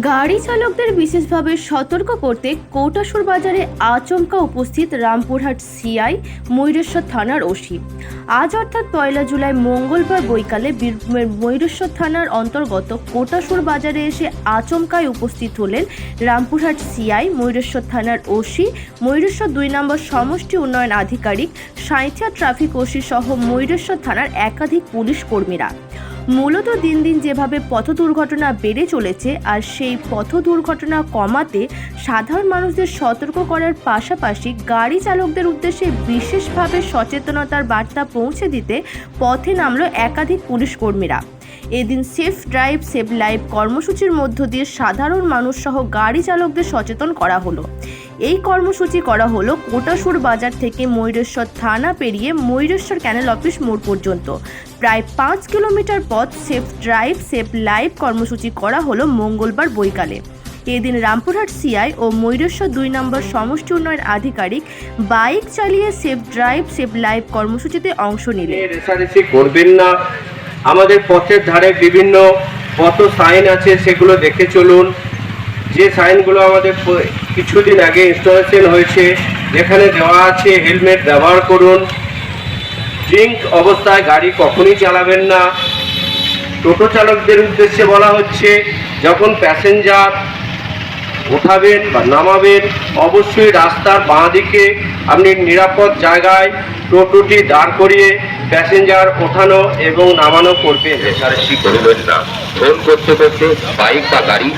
গাড়ি চালকদের বিশেষভাবে সতর্ক করতে কোটাসুর বাজারে আচমকা উপস্থিত রামপুরহাট সিআই, ময়ূরেশ্বর থানার ওসি। আজ অর্থাৎ পয়লা জুলাই মঙ্গলবার বৈকালে বীরভূমের ময়ূরেশ্বর থানার অন্তর্গত কোটাসুর বাজারে এসে আচমকায় উপস্থিত হলেন রামপুরহাট সিআই, ময়ূরেশ্বর থানার ওসি, ময়ূরেশ্বর দুই নম্বর সমষ্টি উন্নয়ন আধিকারিক, সাঁইথিয়া ট্রাফিক ওসি সহ ময়ূরেশ্বর থানার একাধিক পুলিশ কর্মীরা। মূলত দিন দিন যেভাবে পথ দুর্ঘটনা বেড়ে চলেছে আর সেই পথ দুর্ঘটনা কমাতে সাধারণ মানুষদের সতর্ক করার পাশাপাশি গাড়ি চালকদের উদ্দেশ্যে বিশেষভাবে সচেতনতার বার্তা পৌঁছে দিতে পথে নামলো একাধিক পুলিশ কর্মীরা। এদিন সেফ ড্রাইভ, সেভ লাইভ কর্মসূচির মধ্য দিয়ে সাধারণ মানুষ সহ গাড়ি চালকদের সচেতন করা হলো। এই কর্মসূচি করা হলো কোটাসুর বাজার থেকে ময়ূরেশ্বর থানা পেরিয়ে ময়ূরেশ্বর ক্যানেল অফিস মোড় পর্যন্ত। প্রায় পাঁচ কিলোমিটার পথ সেফ ড্রাইভ, সেফ লাইভ কর্মসূচি করা হলো মঙ্গলবার বৈকালে। এদিন রামপুরহাট সিআই ও ময়ূরেশ্বর দুই নম্বর সমষ্টি উন্নয়ন আধিকারিক বাইক চালিয়ে সেফ ড্রাইভ, সেফ লাইভ কর্মসূচিতে অংশ নিলেন। করবেন না। আমাদের পথের ধারে বিভিন্ন কত সাইন আছে সেগুলো দেখে চলুন। যে সাইনগুলো আমাদের কিছুদিন আগে ইনস্টলেশন হয়েছে, যেখানে দেওয়া আছে হেলমেট ব্যবহার করুন। ড্রিঙ্ক অবস্থায় গাড়ি কখনই চালাবেন না। টোটো চালকদের উদ্দেশ্যে বলা হচ্ছে, যখন প্যাসেঞ্জার ওঠাবেন বা নামাবেন, অবশ্যই রাস্তার বাঁ দিকে আপনি নিরাপদ জায়গায় টোটোটি দাঁড় করিয়ে প্যাসেঞ্জার ওঠানো এবং নামানো করবেন। রেসারেসি করবেন না। ফোন করতে করতে বাইক বা গাড়ি